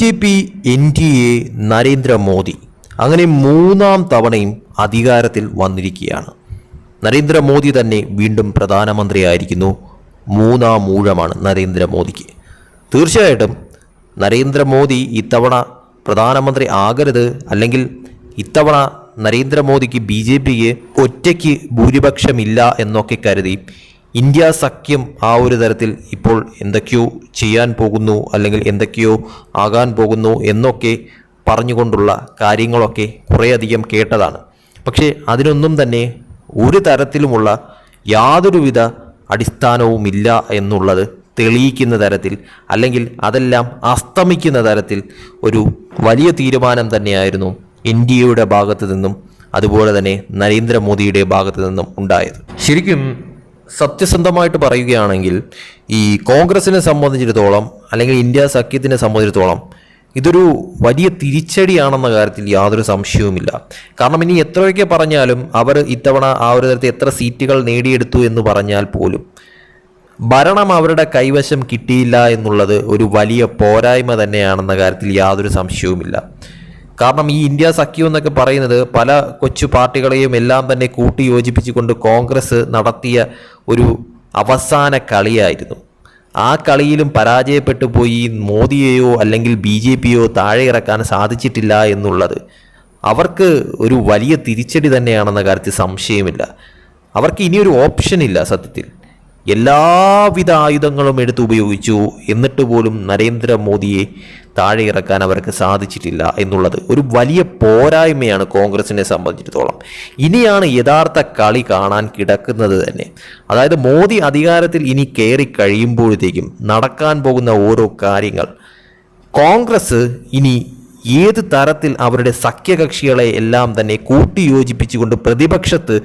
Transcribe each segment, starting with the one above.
J P N D A Narendra Modi അങ്ങനെ മൂന്നാം തവണയും അധികാരത്തിൽ വന്നിരിക്കുകയാണ്. നരേന്ദ്രമോദി തന്നെ വീണ്ടും പ്രധാനമന്ത്രിയായിരിക്കുന്നു. മൂന്നാം ഊഴമാണ് നരേന്ദ്രമോദിക്ക്. തീർച്ചയായിട്ടും നരേന്ദ്രമോദി ഇത്തവണ പ്രധാനമന്ത്രി ആകരുത് അല്ലെങ്കിൽ ഇത്തവണ നരേന്ദ്രമോദിക്ക് ബി ജെ പിക്ക് ഒറ്റയ്ക്ക് ഭൂരിപക്ഷമില്ല എന്നൊക്കെ കരുതി ഇന്ത്യ സഖ്യം ആ ഒരു തരത്തിൽ ഇപ്പോൾ എന്തൊക്കെയോ ചെയ്യാൻ പോകുന്നു അല്ലെങ്കിൽ എന്തൊക്കെയോ ആകാൻ പോകുന്നു എന്നൊക്കെ പറഞ്ഞുകൊണ്ടുള്ള കാര്യങ്ങളൊക്കെ കുറേയധികം കേട്ടതാണ്. പക്ഷേ അതിനൊന്നും തന്നെ ഒരു തരത്തിലുമുള്ള യാതൊരുവിധ അടിസ്ഥാനവുമില്ല എന്നുള്ളത് തെളിയിക്കുന്ന തരത്തിൽ അല്ലെങ്കിൽ അതെല്ലാം അസ്തമിക്കുന്ന തരത്തിൽ ഒരു വലിയ തീരുമാനം തന്നെയായിരുന്നു ഇന്ത്യയുടെ ഭാഗത്തു നിന്നും അതുപോലെ തന്നെ നരേന്ദ്രമോദിയുടെ ഭാഗത്തു നിന്നും ഉണ്ടായത്. ശരിക്കും സത്യസന്ധമായിട്ട് പറയുകയാണെങ്കിൽ ഈ കോൺഗ്രസിനെ സംബന്ധിച്ചിടത്തോളം അല്ലെങ്കിൽ ഇന്ത്യ സഖ്യത്തിനെ സംബന്ധിച്ചിടത്തോളം ഇതൊരു വലിയ തിരിച്ചടിയാണെന്ന കാര്യത്തിൽ യാതൊരു സംശയവുമില്ല. കാരണം ഇനി എത്രയൊക്കെ പറഞ്ഞാലും അവർ ഇത്തവണ ആ ഒരു തരത്തിൽ എത്ര സീറ്റുകൾ നേടിയെടുത്തു എന്ന് പറഞ്ഞാൽ പോലും ഭരണം അവരുടെ കൈവശം കിട്ടിയില്ല എന്നുള്ളത് ഒരു വലിയ പോരായ്മ തന്നെയാണെന്ന കാര്യത്തിൽ യാതൊരു സംശയവുമില്ല. കാരണം ഈ ഇന്ത്യ സഖ്യം എന്നൊക്കെ പറയുന്നത് പല കൊച്ചു പാർട്ടികളെയും എല്ലാം തന്നെ കൂട്ടി യോജിപ്പിച്ചുകൊണ്ട് കോൺഗ്രസ് നടത്തിയ ഒരു അവസാന കളിയായിരുന്നു. ആ കളിയിലും പരാജയപ്പെട്ടു പോയി മോദിയെയോ അല്ലെങ്കിൽ ബി ജെ പിയോ താഴെ ഇറക്കാൻ സാധിച്ചിട്ടില്ല എന്നുള്ളത്. അവർക്ക് ഒരു വലിയ തിരിച്ചടി തന്നെയാണെന്ന കാര്യത്തിൽ സംശയമില്ല. അവർക്ക് ഇനിയൊരു ഓപ്ഷൻ ഇല്ല സത്യത്തിൽ. എല്ലാവിധ ആയുധങ്ങളും എടുത്ത് ഉപയോഗിച്ചു. എന്നിട്ട് പോലും നരേന്ദ്രമോദിയെ താഴെ ഇറക്കാൻ അവർക്ക് സാധിച്ചിട്ടില്ല എന്നുള്ളത് ഒരു വലിയ പോരായ്മയാണ് കോൺഗ്രസിനെ സംബന്ധിച്ചിടത്തോളം. ഇനിയാണ് യഥാർത്ഥ കളി കാണാൻ കിടക്കുന്നത് തന്നെ. അതായത് മോദി അധികാരത്തിൽ ഇനി കയറി കഴിയുമ്പോഴത്തേക്കും നടക്കാൻ പോകുന്ന ഓരോ കാര്യങ്ങൾ കോൺഗ്രസ് ഇനി ഏത് തരത്തിൽ അവരുടെ സഖ്യകക്ഷികളെ എല്ലാം തന്നെ കൂട്ടിയോജിപ്പിച്ചുകൊണ്ട് പ്രതിപക്ഷത്ത്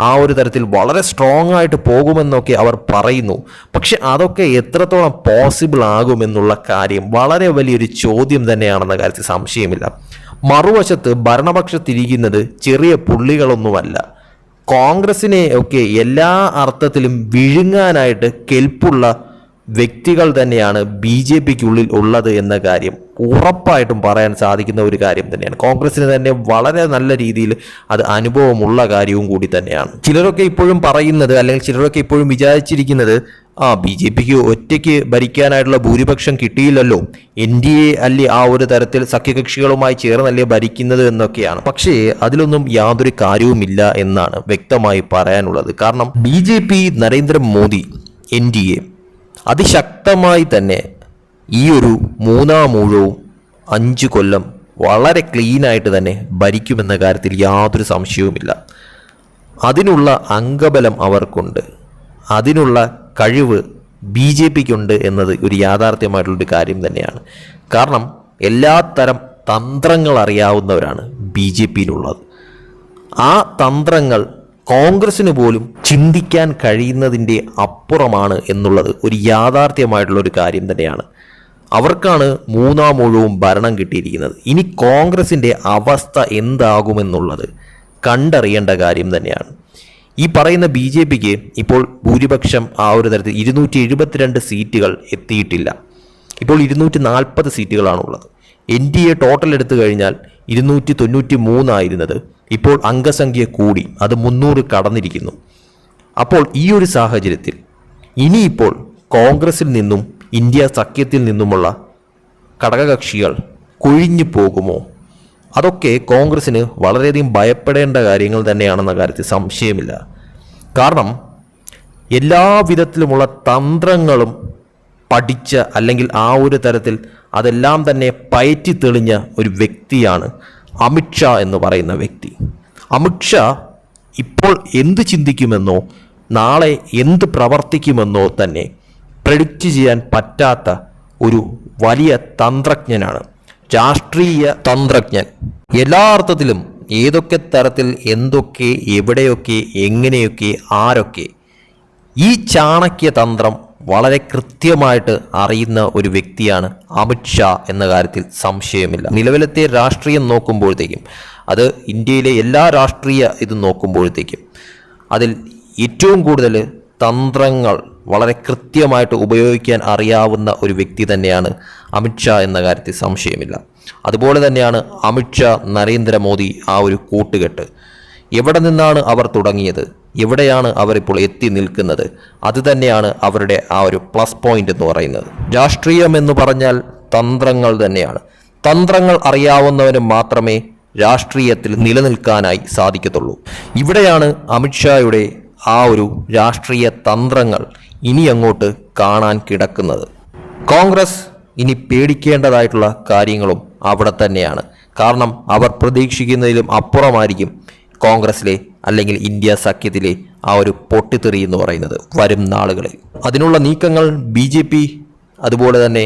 ആ ഒരു തരത്തിൽ വളരെ സ്ട്രോങ് ആയിട്ട് പോകുമെന്നൊക്കെ അവർ പറയുന്നു. പക്ഷെ അതൊക്കെ എത്രത്തോളം പോസിബിൾ ആകുമെന്നുള്ള കാര്യം വളരെ വലിയൊരു ചോദ്യം തന്നെയാണെന്ന കാര്യത്തിൽ സംശയമില്ല. മറുവശത്ത് ഭരണപക്ഷത്തിരിക്കുന്നത് ചെറിയ പുള്ളികളൊന്നുമല്ല. കോൺഗ്രസിനെ ഒക്കെ എല്ലാ അർത്ഥത്തിലും വിഴുങ്ങാനായിട്ട് കെൽപ്പുള്ള വ്യക്തികൾ തന്നെയാണ് ബി ജെ പിക്കുള്ളിൽ ഉള്ളത് എന്ന കാര്യം. ഉറപ്പായിട്ടും പറയാൻ സാധിക്കുന്ന ഒരു കാര്യം തന്നെയാണ്. കോൺഗ്രസിന് തന്നെ വളരെ നല്ല രീതിയിൽ അത് അനുഭവമുള്ള കാര്യവും കൂടി തന്നെയാണ്. ചിലരൊക്കെ ഇപ്പോഴും പറയുന്നത് അല്ലെങ്കിൽ ചിലരൊക്കെ ഇപ്പോഴും വിചാരിച്ചിരിക്കുന്നത് ആ ബി ജെ പിക്ക് ഒറ്റയ്ക്ക് ഭരിക്കാനായിട്ടുള്ള ഭൂരിപക്ഷം കിട്ടിയില്ലല്ലോ. എൻ ഡി എ അല്ലേ ആ ഒരു തരത്തിൽ സഖ്യകക്ഷികളുമായി ചേർന്നല്ലേ ഭരിക്കുന്നത് എന്നൊക്കെയാണ്. പക്ഷേ അതിലൊന്നും യാതൊരു കാര്യവുമില്ല എന്നാണ് വ്യക്തമായി പറയാനുള്ളത്. കാരണം B J P Narendra Modi N D A അതിശക്തമായി തന്നെ ഈ ഒരു മൂന്നാം ഊഴവും അഞ്ച് കൊല്ലം വളരെ ക്ലീനായിട്ട് തന്നെ ഭരിക്കുമെന്ന കാര്യത്തിൽ യാതൊരു സംശയവുമില്ല. അതിനുള്ള അംഗബലം അവർക്കുണ്ട്. അതിനുള്ള കഴിവ് ബി ജെ പിക്കുണ്ട് എന്നത് ഒരു യാഥാർത്ഥ്യമായിട്ടുള്ളൊരു കാര്യം തന്നെയാണ്. കാരണം എല്ലാ തരം തന്ത്രങ്ങൾ അറിയാവുന്നവരാണ് ബി ജെ പിയിലുള്ളത്. ആ തന്ത്രങ്ങൾ കോൺഗ്രസ്സിന് പോലും ചിന്തിക്കാൻ കഴിയുന്നതിന്റെ അപ്പുറമാണ് എന്നുള്ളത് ഒരു യാഥാർത്ഥ്യമായിട്ടുള്ള ഒരു കാര്യം തന്നെയാണ്. അവർക്കാണ് മൂന്നാം മുഴുവും ഭരണം കിട്ടിയിരിക്കുന്നത്. ഇനി കോൺഗ്രസിന്റെ അവസ്ഥ എന്താകുമെന്നുള്ളത് കണ്ടറിയേണ്ട കാര്യം തന്നെയാണ്. ഈ പറയുന്ന ബി ജെ പിക്ക് ഇപ്പോൾ ഭൂരിപക്ഷം ആ ഒരു തരത്തിൽ ഇരുന്നൂറ്റി എഴുപത്തിരണ്ട് സീറ്റുകൾ എത്തിയിട്ടില്ല. ഇപ്പോൾ ഇരുന്നൂറ്റി നാൽപ്പത് സീറ്റുകളാണുള്ളത്. എൻ ഡി എ ടോട്ടൽ എടുത്തു കഴിഞ്ഞാൽ ഇരുന്നൂറ്റി തൊണ്ണൂറ്റി മൂന്നായിരുന്നത് ഇപ്പോൾ അംഗസംഖ്യ കൂടി. അത് മുന്നൂറ് കടന്നിരിക്കുന്നു. അപ്പോൾ ഈ ഒരു സാഹചര്യത്തിൽ ഇനിയിപ്പോൾ കോൺഗ്രസിൽ നിന്നും ഇന്ത്യ സഖ്യത്തിൽ നിന്നുമുള്ള ഘടകകക്ഷികൾ കൊഴിഞ്ഞു പോകുമോ? അതൊക്കെ കോൺഗ്രസ്സിന് വളരെയധികം ഭയപ്പെടേണ്ട കാര്യങ്ങൾ തന്നെയാണെന്ന കാര്യത്തിൽ സംശയമില്ല. കാരണം എല്ലാ വിധത്തിലുമുള്ള തന്ത്രങ്ങളും പഠിച്ച അല്ലെങ്കിൽ ആ ഒരു തരത്തിൽ അതെല്ലാം തന്നെ പയറ്റി തെളിഞ്ഞ ഒരു വ്യക്തിയാണ് അമിത്ഷാ എന്ന് പറയുന്ന വ്യക്തി. അമിത്ഷാ ഇപ്പോൾ എന്ത് ചിന്തിക്കുമെന്നോ നാളെ എന്ത് പ്രവർത്തിക്കുമെന്നോ തന്നെ പ്രഡിക്റ്റ് ചെയ്യാൻ പറ്റാത്ത ഒരു വലിയ തന്ത്രജ്ഞനാണ്. രാഷ്ട്രീയ തന്ത്രജ്ഞൻ. എല്ലാ അർത്ഥത്തിലും ഏതൊക്കെ തരത്തിൽ എന്തൊക്കെ എവിടെയൊക്കെ എങ്ങനെയൊക്കെ ആരൊക്കെ ഈ ചാണക്യ തന്ത്രം വളരെ കൃത്യമായിട്ട് അറിയുന്ന ഒരു വ്യക്തിയാണ് അമിത്ഷാ എന്ന കാര്യത്തിൽ സംശയമില്ല. നിലവിലത്തെ രാഷ്ട്രീയം നോക്കുമ്പോഴത്തേക്കും അത് ഇന്ത്യയിലെ എല്ലാ രാഷ്ട്രീയ ഇത് നോക്കുമ്പോഴത്തേക്കും അതിൽ ഏറ്റവും കൂടുതൽ തന്ത്രങ്ങൾ വളരെ കൃത്യമായിട്ട് ഉപയോഗിക്കാൻ അറിയാവുന്ന ഒരു വ്യക്തി തന്നെയാണ് അമിത്ഷാ എന്ന കാര്യത്തിൽ സംശയമില്ല. അതുപോലെ തന്നെയാണ് അമിത്ഷാ നരേന്ദ്രമോദി ആ ഒരു കൂട്ടുകെട്ട്. എവിടെ നിന്നാണ് അവർ തുടങ്ങിയത്? എവിടെയാണ് അവരിപ്പോൾ എത്തി നിൽക്കുന്നത്? അത് തന്നെയാണ് അവരുടെ ആ ഒരു പ്ലസ് പോയിന്റ് എന്ന് പറയുന്നത്. രാഷ്ട്രീയം എന്ന് പറഞ്ഞാൽ തന്ത്രങ്ങൾ തന്നെയാണ്. തന്ത്രങ്ങൾ അറിയാവുന്നവന് മാത്രമേ രാഷ്ട്രീയത്തിൽ നിലനിൽക്കാനായി സാധിക്കത്തുള്ളൂ. ഇവിടെയാണ് അമിത്ഷായുടെ ആ ഒരു രാഷ്ട്രീയ തന്ത്രങ്ങൾ ഇനി അങ്ങോട്ട് കാണാൻ കിടക്കുന്നത്. കോൺഗ്രസ് ഇനി പേടിക്കേണ്ടതായിട്ടുള്ള കാര്യങ്ങളും അവിടെ തന്നെയാണ്. കാരണം അവർ പ്രതീക്ഷിക്കുന്നതിലും അപ്പുറമായിരിക്കും കോൺഗ്രസിലെ അല്ലെങ്കിൽ ഇന്ത്യ സഖ്യത്തിലെ ആ ഒരു പൊട്ടിത്തെറി എന്ന് പറയുന്നത് വരും നാളുകളിൽ. അതിനുള്ള നീക്കങ്ങൾ ബി ജെ പി അതുപോലെ തന്നെ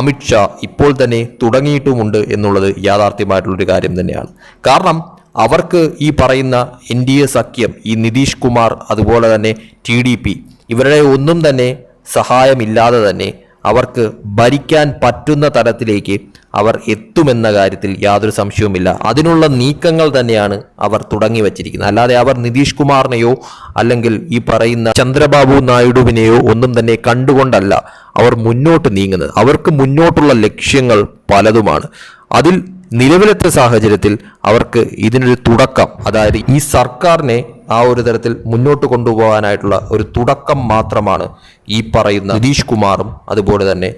അമിത്ഷാ ഇപ്പോൾ തന്നെ തുടങ്ങിയിട്ടുമുണ്ട് എന്നുള്ളത് യാഥാർത്ഥ്യമായിട്ടുള്ളൊരു കാര്യം തന്നെയാണ്. കാരണം അവർക്ക് ഈ പറയുന്ന എൻ ഡി എ സഖ്യം ഈ നിതീഷ് കുമാർ അതുപോലെ തന്നെ ടി ഡി പി ഇവരുടെ ഒന്നും തന്നെ സഹായമില്ലാതെ തന്നെ അവർക്ക് ഭരിക്കാൻ പറ്റുന്ന തരത്തിലേക്ക് അവർ എത്തുമെന്ന കാര്യത്തിൽ യാതൊരു സംശയവുമില്ല. അതിനുള്ള നീക്കങ്ങൾ തന്നെയാണ് അവർ തുടങ്ങി വച്ചിരിക്കുന്നത്. അല്ലാതെ അവർ നിതീഷ് കുമാറിനെയോ അല്ലെങ്കിൽ ഈ പറയുന്ന ചന്ദ്രബാബു നായിഡുവിനെയോ ഒന്നും തന്നെ കണ്ടുകൊണ്ടല്ല അവർ മുന്നോട്ട് നീങ്ങുന്നത്. അവർക്ക് മുന്നോട്ടുള്ള ലക്ഷ്യങ്ങൾ പലതുമാണ്. അതിൽ നിലവിലത്തെ സാഹചര്യത്തിൽ അവർക്ക് ഇതിനൊരു തുടക്കം അതായത് ഈ സർക്കാരിനെ ആ ഒരു തരത്തിൽ മുന്നോട്ട് കൊണ്ടുപോകാനായിട്ടുള്ള ഒരു തുടക്കം മാത്രമാണ് ഈ പറയുന്ന നിതീഷ് കുമാറും അതുപോലെ തന്നെ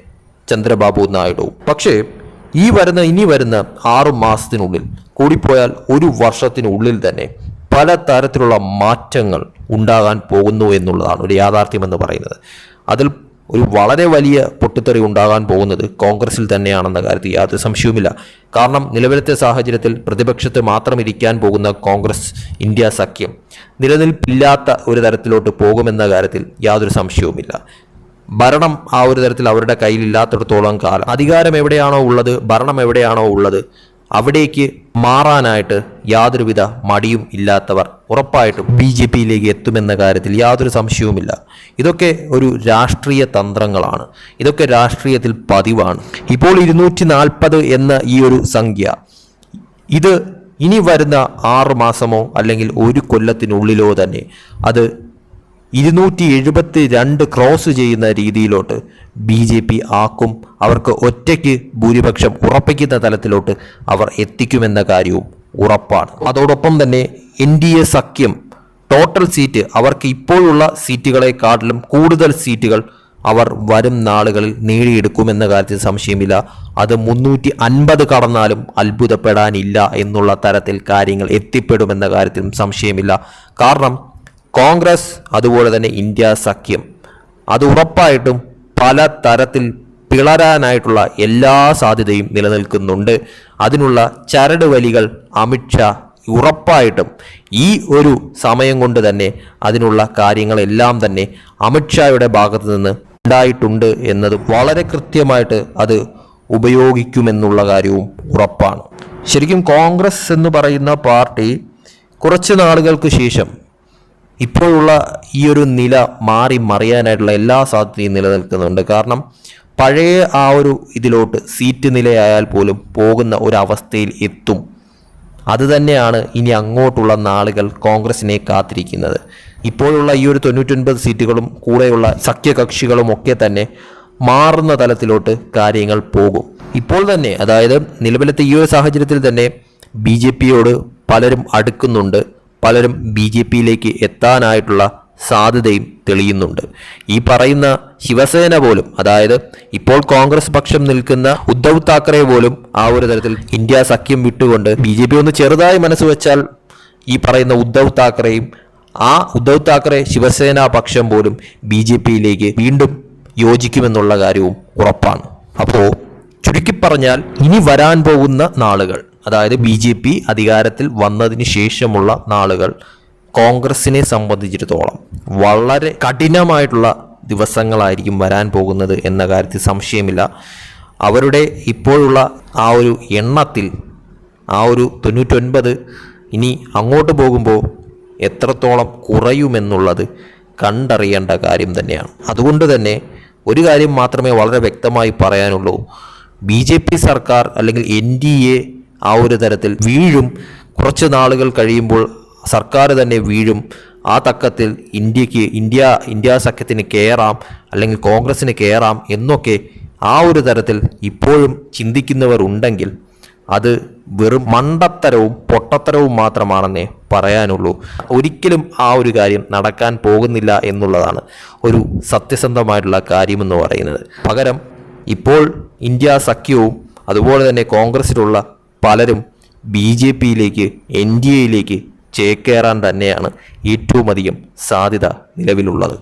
ചന്ദ്രബാബു നായിഡുവും. പക്ഷേ ഈ വരുന്ന ഇനി വരുന്ന ആറു മാസത്തിനുള്ളിൽ കൂടിപ്പോയാൽ ഒരു വർഷത്തിനുള്ളിൽ തന്നെ പല തരത്തിലുള്ള മാറ്റങ്ങൾ ഉണ്ടാകാൻ പോകുന്നു എന്നുള്ളതാണ് ഒരു യാഥാർത്ഥ്യം എന്ന് പറയുന്നത്. അതിൽ ഒരു വളരെ വലിയ പൊട്ടിത്തെറി ഉണ്ടാകാൻ പോകുന്നത് കോൺഗ്രസിൽ തന്നെയാണെന്ന കാര്യത്തിൽ യാതൊരു സംശയവുമില്ല. കാരണം നിലവിലത്തെ സാഹചര്യത്തിൽ പ്രതിപക്ഷത്ത് മാത്രം ഇരിക്കാൻ പോകുന്ന കോൺഗ്രസ് ഇന്ത്യ സഖ്യം നിലനിൽപ്പില്ലാത്ത ഒരു തരത്തിലോട്ട് പോകുമെന്ന കാര്യത്തിൽ യാതൊരു സംശയവുമില്ല. ഭരണം ആ ഒരു തരത്തിൽ അവരുടെ കയ്യിലില്ലാത്തിടത്തോളം കാലം. അധികാരം എവിടെയാണോ ഉള്ളത് ഭരണം എവിടെയാണോ ഉള്ളത് അവിടേക്ക് മാറാനായിട്ട് യാതൊരുവിധ മടിയും ഇല്ലാത്തവർ ഉറപ്പായിട്ടും ബി ജെ പിയിലേക്ക് എത്തുമെന്ന കാര്യത്തിൽ യാതൊരു സംശയവുമില്ല. ഇതൊക്കെ ഒരു രാഷ്ട്രീയ തന്ത്രങ്ങളാണ്. ഇതൊക്കെ രാഷ്ട്രീയത്തിൽ പതിവാണ്. ഇപ്പോൾ ഇരുന്നൂറ്റി നാൽപ്പത് എന്ന ഈ ഒരു സംഖ്യ ഇത് ഇനി വരുന്ന ആറ് മാസമോ അല്ലെങ്കിൽ ഒരു കൊല്ലത്തിനുള്ളിലോ തന്നെ അത് ഇരുന്നൂറ്റി എഴുപത്തി രണ്ട് ക്രോസ് ചെയ്യുന്ന രീതിയിലോട്ട് ബി ജെ പി ആക്കും അവർക്ക് ഒറ്റയ്ക്ക് ഭൂരിപക്ഷം ഉറപ്പിക്കുന്ന തലത്തിലോട്ട് അവർ എത്തിക്കുമെന്ന കാര്യവും ഉറപ്പാണ്. അതോടൊപ്പം തന്നെ എൻ ഡി എ സഖ്യം ടോട്ടൽ സീറ്റ് അവർക്ക് ഇപ്പോഴുള്ള സീറ്റുകളെക്കാട്ടിലും കൂടുതൽ സീറ്റുകൾ അവർ വരും നാളുകളിൽ നേടിയെടുക്കുമെന്ന കാര്യത്തിൽ സംശയമില്ല. അത് മുന്നൂറ്റി അൻപത് കടന്നാലും അത്ഭുതപ്പെടാനില്ല എന്നുള്ള തരത്തിൽ കാര്യങ്ങൾ എത്തിപ്പെടുമെന്ന കാര്യത്തിലും സംശയമില്ല. കാരണം കോൺഗ്രസ് അതുപോലെ തന്നെ ഇന്ത്യ സഖ്യം. അത് ഉറപ്പായിട്ടും പല തരത്തിൽ പിളരാനായിട്ടുള്ള എല്ലാ സാധ്യതയും നിലനിൽക്കുന്നുണ്ട്. അതിനുള്ള ചരട് വലികൾ അമിത്ഷാ ഉറപ്പായിട്ടും ഈ ഒരു സമയം കൊണ്ട് തന്നെ അതിനുള്ള കാര്യങ്ങളെല്ലാം തന്നെ അമിത്ഷായുടെ ഭാഗത്ത് നിന്ന് ഉണ്ടായിട്ടുണ്ട് എന്നത് വളരെ കൃത്യമായിട്ട് അത് ഉപയോഗിക്കുമെന്നുള്ള കാര്യവും ഉറപ്പാണ്. ശരിക്കും കോൺഗ്രസ് എന്ന് പറയുന്ന പാർട്ടി കുറച്ച് നാളുകൾക്ക് ശേഷം ഇപ്പോഴുള്ള ഈ ഒരു നില മാറി മറിയാനായിട്ടുള്ള എല്ലാ സാധ്യതയും നിലനിൽക്കുന്നുണ്ട്. കാരണം പഴയ ആ ഒരു ഇതിലോട്ട് സീറ്റ് നിലയായാൽ പോലും പോകുന്ന ഒരവസ്ഥയിൽ എത്തും. അതുതന്നെയാണ് ഇനി അങ്ങോട്ടുള്ള നാളുകൾ കോൺഗ്രസിനെ കാത്തിരിക്കുന്നത്. ഇപ്പോഴുള്ള ഈ ഒരു തൊണ്ണൂറ്റൊൻപത് സീറ്റുകളും കൂടെയുള്ള സഖ്യകക്ഷികളും ഒക്കെ തന്നെ മാറുന്ന തലത്തിലോട്ട് കാര്യങ്ങൾ പോകും. ഇപ്പോൾ തന്നെ അതായത് നിലവിലത്തെ ഈ ഒരു സാഹചര്യത്തിൽ തന്നെ ബി ജെ പിയോട് പലരും അടുക്കുന്നുണ്ട്. പലരും ബി ജെ പിയിലേക്ക് എത്താനായിട്ടുള്ള സാധ്യതയും തെളിയുന്നുണ്ട്. ഈ പറയുന്ന ശിവസേന പോലും അതായത് ഇപ്പോൾ കോൺഗ്രസ് പക്ഷം നിൽക്കുന്ന ഉദ്ധവ് താക്കറെ പോലും ആ ഒരു തരത്തിൽ ഇന്ത്യ സഖ്യം വിട്ടുകൊണ്ട് ബി ജെ പി ഒന്ന് ചെറുതായി മനസ്സ് വെച്ചാൽ ഈ പറയുന്ന ഉദ്ധവ് താക്കറെയും ആ ഉദ്ധവ് താക്കറെ ശിവസേന പക്ഷം പോലും ബി ജെ പിയിലേക്ക് വീണ്ടും യോജിക്കുമെന്നുള്ള കാര്യവും ഉറപ്പാണ്. അപ്പോൾ ചുരുക്കി പറഞ്ഞാൽ ഇനി വരാൻ പോകുന്ന നാളുകൾ. അതായത് ബി ജെ പി അധികാരത്തിൽ വന്നതിന് ശേഷമുള്ള നാളുകൾ കോൺഗ്രസിനെ സംബന്ധിച്ചിടത്തോളം വളരെ കഠിനമായിട്ടുള്ള ദിവസങ്ങളായിരിക്കും വരാൻ പോകുന്നത് എന്ന കാര്യത്തിൽ സംശയമില്ല. അവരുടെ ഇപ്പോഴുള്ള ആ ഒരു എണ്ണത്തിൽ ആ ഒരു തൊണ്ണൂറ്റൊൻപത് ഇനി അങ്ങോട്ട് പോകുമ്പോൾ എത്രത്തോളം കുറയുമെന്നുള്ളത് കണ്ടറിയേണ്ട കാര്യം തന്നെയാണ്. അതുകൊണ്ട് തന്നെ ഒരു കാര്യം മാത്രമേ വളരെ വ്യക്തമായി പറയാനുള്ളൂ. ബി ജെ പി സർക്കാർ അല്ലെങ്കിൽ എൻ ഡി എ ആ ഒരു തരത്തിൽ വീഴും. കുറച്ച് നാളുകൾ കഴിയുമ്പോൾ സർക്കാർ തന്നെ വീഴും. ആ തക്കത്തിൽ ഇന്ത്യയ്ക്ക് ഇന്ത്യ ഇന്ത്യ സഖ്യത്തിന് കയറാം അല്ലെങ്കിൽ കോൺഗ്രസ്സിന് കയറാം എന്നൊക്കെ ആ ഒരു തരത്തിൽ ഇപ്പോഴും ചിന്തിക്കുന്നവർ ഉണ്ടെങ്കിൽ അത് വെറും മണ്ടത്തരവും പൊട്ടത്തരവും മാത്രമാണെന്നേ പറയാനുള്ളൂ. ഒരിക്കലും ആ ഒരു കാര്യം നടക്കാൻ പോകുന്നില്ല എന്നുള്ളതാണ് ഒരു സത്യസന്ധമായിട്ടുള്ള കാര്യമെന്ന് പറയുന്നത്. പകരം ഇപ്പോൾ ഇന്ത്യ സഖ്യവും അതുപോലെ തന്നെ കോൺഗ്രസിലുള്ള പലരും ബി ജെ പിയിലേക്ക് എൻ ഡി എയിലേക്ക് ചേക്കേറാൻ തന്നെയാണ് ഏറ്റവും അധികം സാധ്യത നിലവിലുള്ളത്.